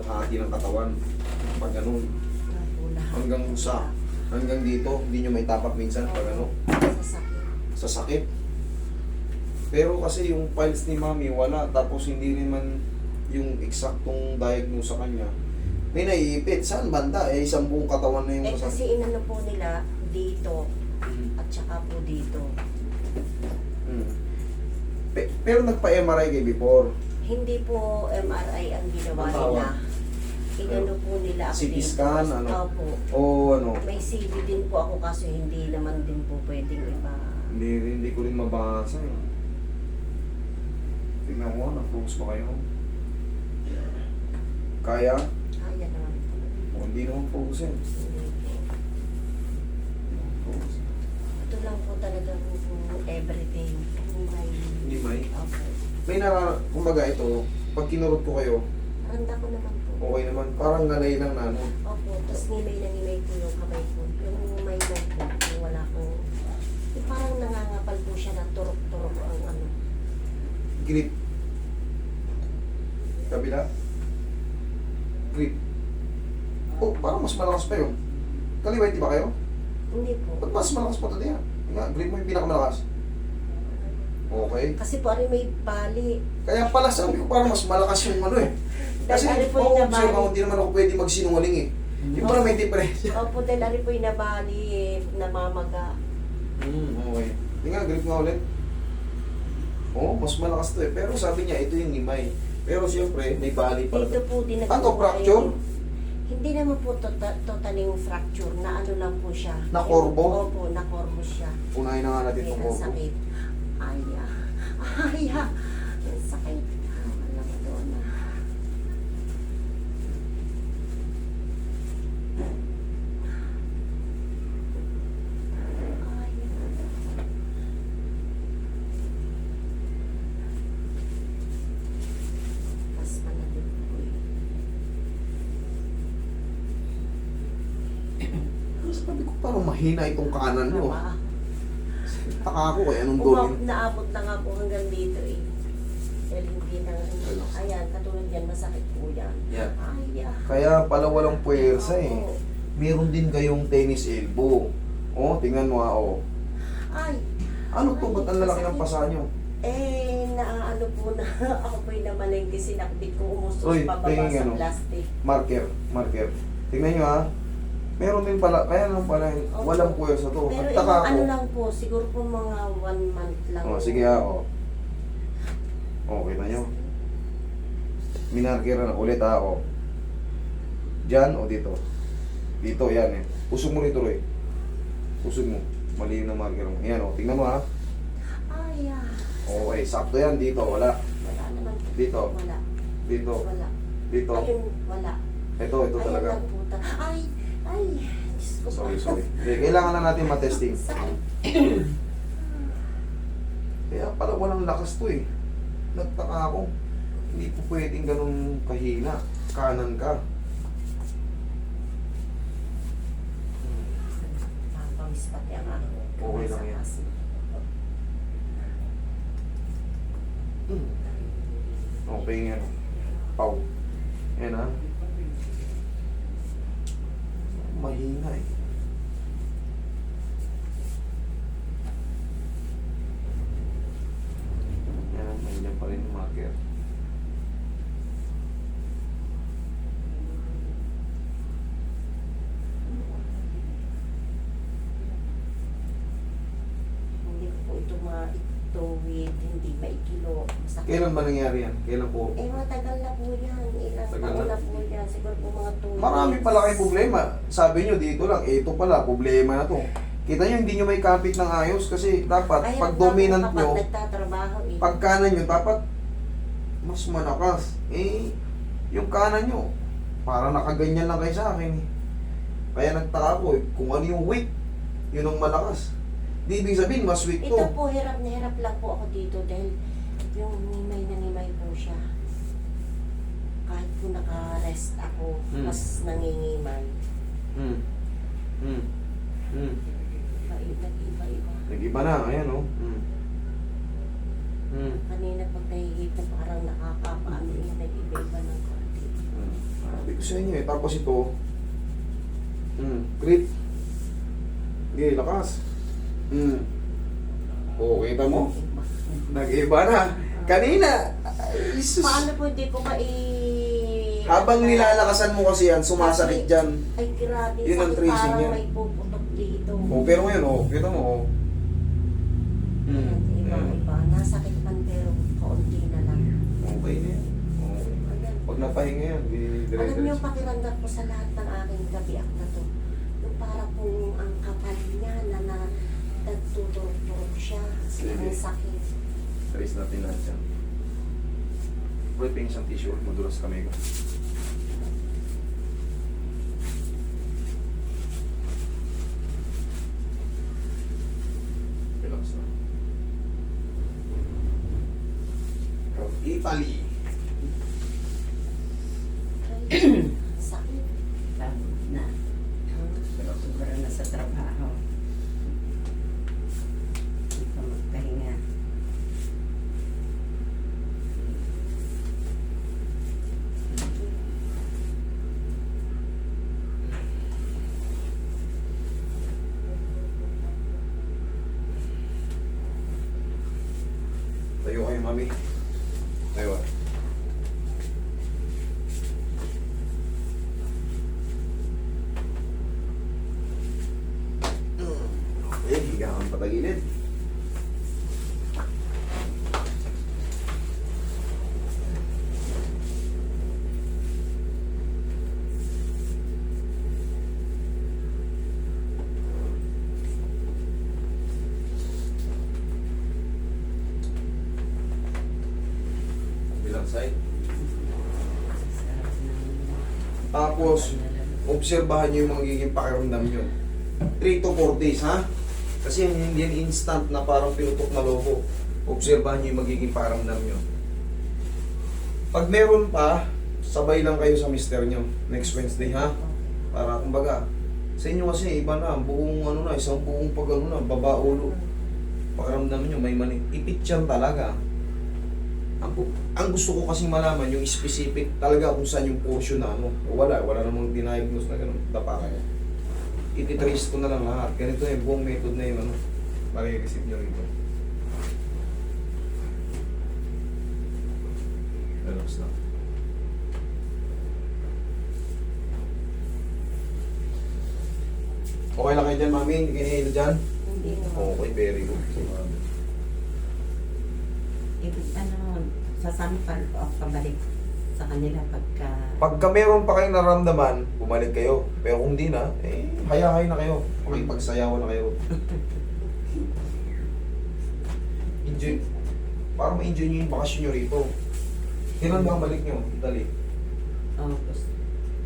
kalahati ng katawan. Pag ganun. Hanggang sa, hanggang dito, hindi nyo may tapak minsan pag ano, Sasakit. sa sakit. Pero kasi yung files ni mami wala, tapos hindi rin man yung eksaktong diagnose sa kanya. May naiipit. Saan banda? Eh, isang buong katawan na yung Eh masakit. kasi inano po nila dito Mm. at saka po dito. Mm. Pe- pero nagpa-MRI kay before. Hindi po MRI ang ginawa Ang tawag? nila. Inano po nila ako CT dito. scan, ano? Opo. O ano, May CV din po ako kaso hindi naman din po pwedeng iba. hindi, hindi ko rin mabasa eh. Tingnan mo, nag-focus ba kayo? Kaya? Kaya naman po. O hindi naman focus eh. Hindi po. Focus. Ito lang po talaga po po everything. Kung may... Hindi may? Opo. May nara, kumbaga ito, pag kinurot ko kayo, Randa ko naman po. Okay naman. Parang nalay lang na ano. Opo, tapos ngimay na ngimay po yung kamay ko. Yung may log po, yung wala ko. Yung parang nangangapal po siya na turok-turok ang ano. Grip. Kabila. Grip. Oh, parang mas malakas pa yun. Kaliwa, di ba kayo? Hindi po. Ba't mas malakas pa ito niya? Nga, grip mo yung pinakamalakas. Okay. Kasi po ano may bali. Kaya pala sabi ko parang mas malakas yung ano eh. Kasi Dahil po oo, yung nabali. ako, hindi naman ako pwede magsinungaling eh. Yung parang may diferensya. Opo, dahil ano po yung nabali, eh, namamaga. Hmm, okay. Tingnan, grip nga ulit. Oo, mas malakas to eh. Pero sabi niya, ito yung himay. Pero siyempre, may bali pa. Dito po din Ano, nagkukuha fracture? yung- Hindi naman po tota- totaling fracture, na ano lang po siya. Na korbo? Opo, na korbo siya. Unahin na nga natin Kaya itong ang korbo. sakit. Ay, ah. Ay, ah. Ang sakit. Ah, Wala ko doon ah. Ay, ah. Mas malapit po eh. Sabi ko parang mahina itong kanan nyo. Tama. Taka ako eh, anong Umab, doon? naabot na nga po hanggang dito eh. Dahil hindi na, Relax. ayan, katulad yan, masakit po yan. Yeah. Ay, ah. Kaya pala walang puwersa eh. Oo. Meron din kayong tennis elbow. Oh, tingnan mo ah, oh. Ay, Ano to? Ba't ang lalaki ng pasa nyo? eh, naaano po na, ako po'y namalengke, sinakbit ko umustos Uy, pababa tingin sa ano. plastic. Marker, marker. Tingnan nyo ah. Meron din pala, kaya lang pala, Opo. walang puwersa to. Pero Nagtaka ilang ako. ano lang po, siguro po mga one month lang. Oh, sige ah, oh. Oh, kita nyo. Minarker na ulit ah, oh. Diyan o dito? Dito, yan eh. Usog mo rito, Roy. Usog mo. Mali yung marker mo. Yan oh, tingnan mo ah. Ay, ah. Okay, sakto yan. Dito, wala. Wala naman po. Dito. Wala. Dito. Wala. Dito. Ayun, wala. Ito, ito Ayun talaga. lang po ta- ko Sorry, sorry. Okay, kailangan na natin matesting. Kaya pala walang lakas to eh. Nagtaka ako. Hindi po pwedeng ganun kahina. Kanan ka. Nakapawis pati ang ako. Okay lang yan. Hmm. Okay nga. Pau. Yan ah. Mahina eh. Yan, nandiyan pa rin yung marker. Hindi ko po ito maituwid, hindi maikilo. Masakit. Kailan ba nangyari yan? Kailan po? Eh, matagal na po yan. Ilang Tagal taon na. na po yan. Siguro po mga two Marami years. pala kayong problema. Sabi nyo dito lang, eh, ito pala, problema na to. Kita nyo, hindi nyo may kapit ng ayos kasi dapat, pag dominant kapag nyo, nagtatrabaho eh. pag kanan nyo, dapat mas malakas. Eh, yung kanan nyo, para nakaganyan lang kayo sa akin. eh. Kaya nagtaka ko, eh, kung ano yung weight, yun ang malakas. Di ibig sabihin, mas weak to. Ito po, hirap na hirap lang po ako dito dahil yung nimay na nimay po siya. Kahit po naka-rest ako, Hmm. mas nangingimay. Hmm. Hmm. Hmm. Iba- Nag-iba-iba. Nag-iba na, ayan oh. Hmm. Hmm. Kanina pag nahihipo parang nakakapaano yun, nag-iba-iba ng konti. Hmm. ko sa inyo eh. Tapos ito, mm, grip. Hindi, lakas. Mm. Oo, kita mo? Nag-iba na. Kanina, ay, sus. Paano po hindi ko mai... Habang nilalakasan mo kasi yan, sumasakit dyan. Ay, grabe. Yun ang sakit, tracing parang yan. may puputok dito. Oh, pero ngayon, oh, kita mo, oh. Mm. Iba, Ayan. iba. Nasakit man pero kaunti na lang. Okay na yan. Ayan. Pag napahinga yan, di Alam niyo, dire-diretso. pakiramdam ko sa lahat ng aking gabiak na to. Yung para kung ang kapal niya na, na nagtuturok-turok siya. Sige. Ang sakit. Trace natin lahat yan. Pwede ping isang tissue, madulas kami ko. Relax na. Italy. Ay, sakit. Pagod na. Siguro na sa trabaho. Hindi ka magpahinga. Tayo kayo, mami. Tayo ah. Okay, higa kang patagilid. Bilang side. Tapos, obserbahan nyo yung magiging pakiramdam nyo. 3 to 4 days, ha? Kasi yan, yan instant na parang pinutok na lobo. Obserbahan nyo yung magiging pakiramdam nyo. Pag meron pa, sabay lang kayo sa mister nyo next Wednesday, ha? Para, kumbaga, sa inyo kasi iba na, buong ano na, isang buong pag ano na, baba ulo. Pakiramdam nyo, may mani. Ipit yan talaga. Ang, ang gusto ko kasi malaman yung specific talaga kung saan yung portion na ano. Wala, wala namang diniagnose na ganun. Dapa kaya. Ititrace ko na lang lahat. Ganito yung buong method na yung ano. Marireceive nyo rito. Relax na. Okay lang kayo dyan, mami? Hindi kayo nahihilo dyan? Hindi naman. Okay, very good. Ibig ano, sasampal ko ako pabalik sa kanila pagka... Pagka meron pa kayong naramdaman, bumalik kayo. Pero kung di na, eh, hayahay na kayo. Makipagsayawan na kayo. enjoy. Para ma-enjoy nyo yung bakasyon nyo rito. Kailan ba ang balik nyo? Dali. August.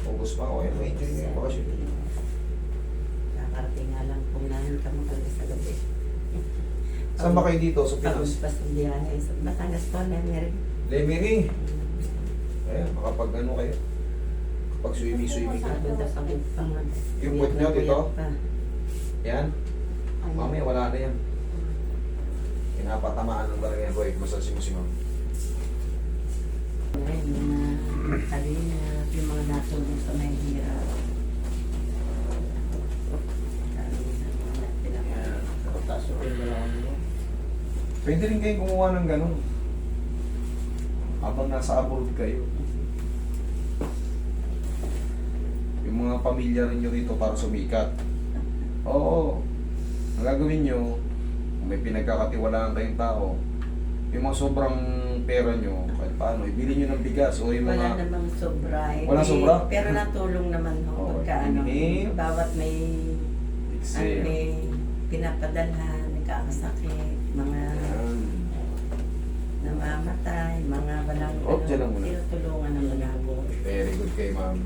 August pa. Okay, ma-enjoy nyo yung bakasyon. Kakarating nga lang kung nahin ka makalis sa gabi. Saan ba kayo dito? Sa Pinas? pa sa biyahe. Sa Batangas po, Lemery. Lemery. Ayan, makapag ano kayo. Kapag swimming-swimming ka. Na. Yung mood nyo pa. Yan. Mamaya wala na yan. Pinapatamaan ng talaga yan. Boy, masasin mo si ma'am. Ngayon, mga kalina, yung mga Pwede rin kayong gumawa ng ganun. Habang nasa abroad kayo. Yung mga pamilya rin nyo rito para sumikat. Oo. Ang gagawin nyo, kung may pinagkakatiwalaan kayong tao, yung mga sobrang pera nyo, kahit paano, ibili nyo ng bigas o yung Wala mga... namang sobra. eh. Wala sobra? Pero natulong naman ho. Oo, pagka ano, inhale. bawat may, ano, may pinapadalhan, nagkakasakit, mga. Namamatay, mga walang Oh, dyan lang muna. tinutulungan ng malabo. Very good kay ma'am.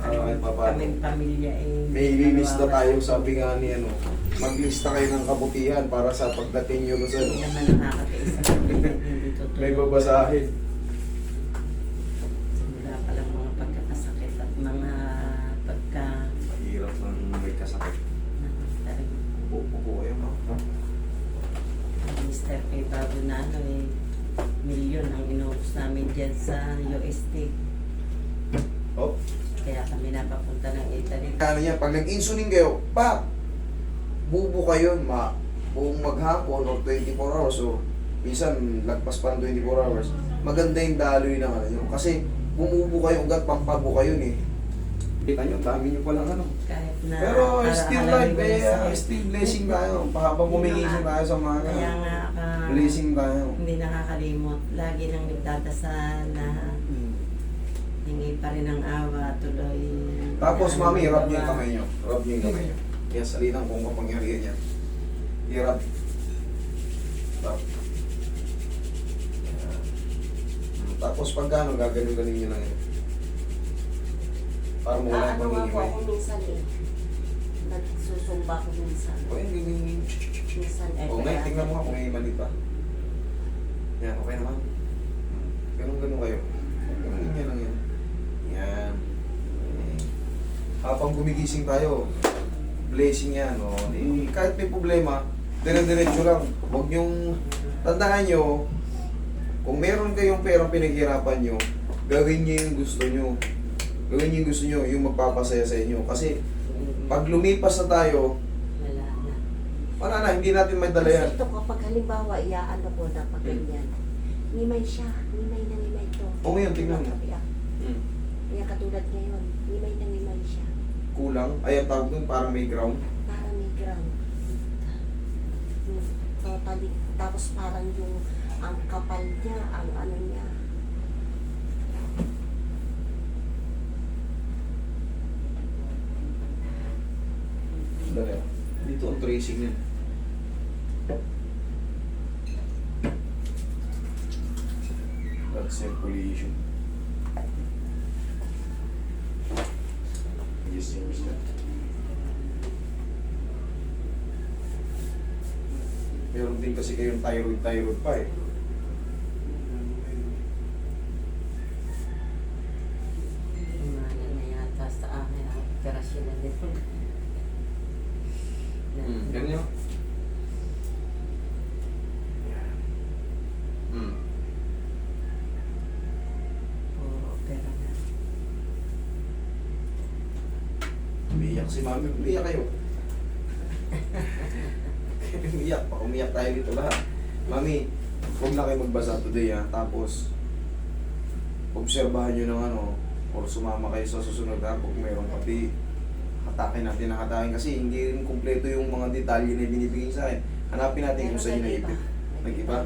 Ah, paano. Kaming pamilya eh. May ililista nawawala. tayo, sabi nga ni ano, maglista kayo ng kabutihan para sa pagdating nyo sa Hindi ano. naman hindi tutulungan. May babasahin. Wala palang mga pagkakasakit at mga pagka... Mahirap ng may kasakit. talagang Upo po kayo, ma'am. Mr. Kay bago na ano eh, namin dyan sa UST. Oh, pinapapunta ng Italy. Ano yan, pag nag-insulin kayo, pa, bubo kayo, ma, buong maghapon or 24 hours o minsan lagpas pa ng 24 hours, maganda yung daloy ng ano nyo. Kasi bumubo kayo, ugat pampago kayo eh. Kita nyo, dami nyo palang ano. Kahit na Pero para still alam life, eh, sa- ah, still blessing tayo. Pahabang gumigising tayo sa mga Kaya nga ka, blessing tayo. hindi nakakalimot. Lagi nang nagdadasal na hingi pa rin ang awa, tuloy. Tapos mami, rub nyo yung kamay nyo. Rub nyo yung kamay nyo. Yan, salitan kung kapangyarihan yan. I-rub. Rub. Yan. Tapos pag gano'n, gaganon-ganon nyo lang yun. Para mawala Ah, ano nga po ako minsan eh. Nagsusumba ko minsan. O yan, ganyan yun. Minsan eh. O ngayon, tingnan mo nga kung may mali pa. Yan, okay naman. Ganun-ganon kayo. Ganun yan lang yan. Yan. Okay. Habang gumigising tayo, blessing yan. O, di, kahit may problema, dire-diretso lang. Huwag niyong, tandaan nyo, kung meron kayong perang pinaghirapan nyo, gawin niyo yung gusto nyo. Gawin yung gusto nyo, yung magpapasaya sa inyo. Kasi, pag lumipas na tayo, Wala na. wala na, hindi natin may dala yan. Kasi ito kapag halimbawa, iaano ko na pag Hmm. ganyan. Nimay siya. Nimay na nimay to. O ngayon, tingnan mo. Hmm. Kaya katulad ngayon, nimay na nimay siya. kulang. Ay, ang tawag dun, parang may ground. Parang may ground. Hmm, Totally. Tapos parang yung ang kapal niya, ang ano niya. Dali. Dito ang tracing niya. Blood circulation. Yes, yes, yes. Meron din kasi kayong thyroid-thyroid pa eh. Umana na yata sa akin ang operasyon na nito. Hmm, ganyan. Hmm. Puro opera na. Umiyak si mami. Umiyak kayo. umiyak pa. Umiyak tayo dito lahat. Mami, huwag na kayo magbasa today ha. Tapos, obserbahan nyo ng ano, or sumama kayo sa susunod ha, kung meron pati hatakin natin na hatakin kasi hindi rin kumpleto yung mga detalye na binibigay sa akin. Hanapin natin kung saan yung naipit. Nag-iba?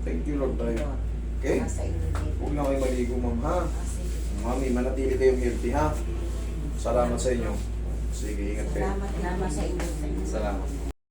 Thank you Lord tayo. Okay? Huwag na kayo maligo ma'am ha. Ah. Mami, manatili kayong healthy ha. Salamat sa inyo. Sige, ingat kayo. Salamat, salamat sa inyo. Salamat.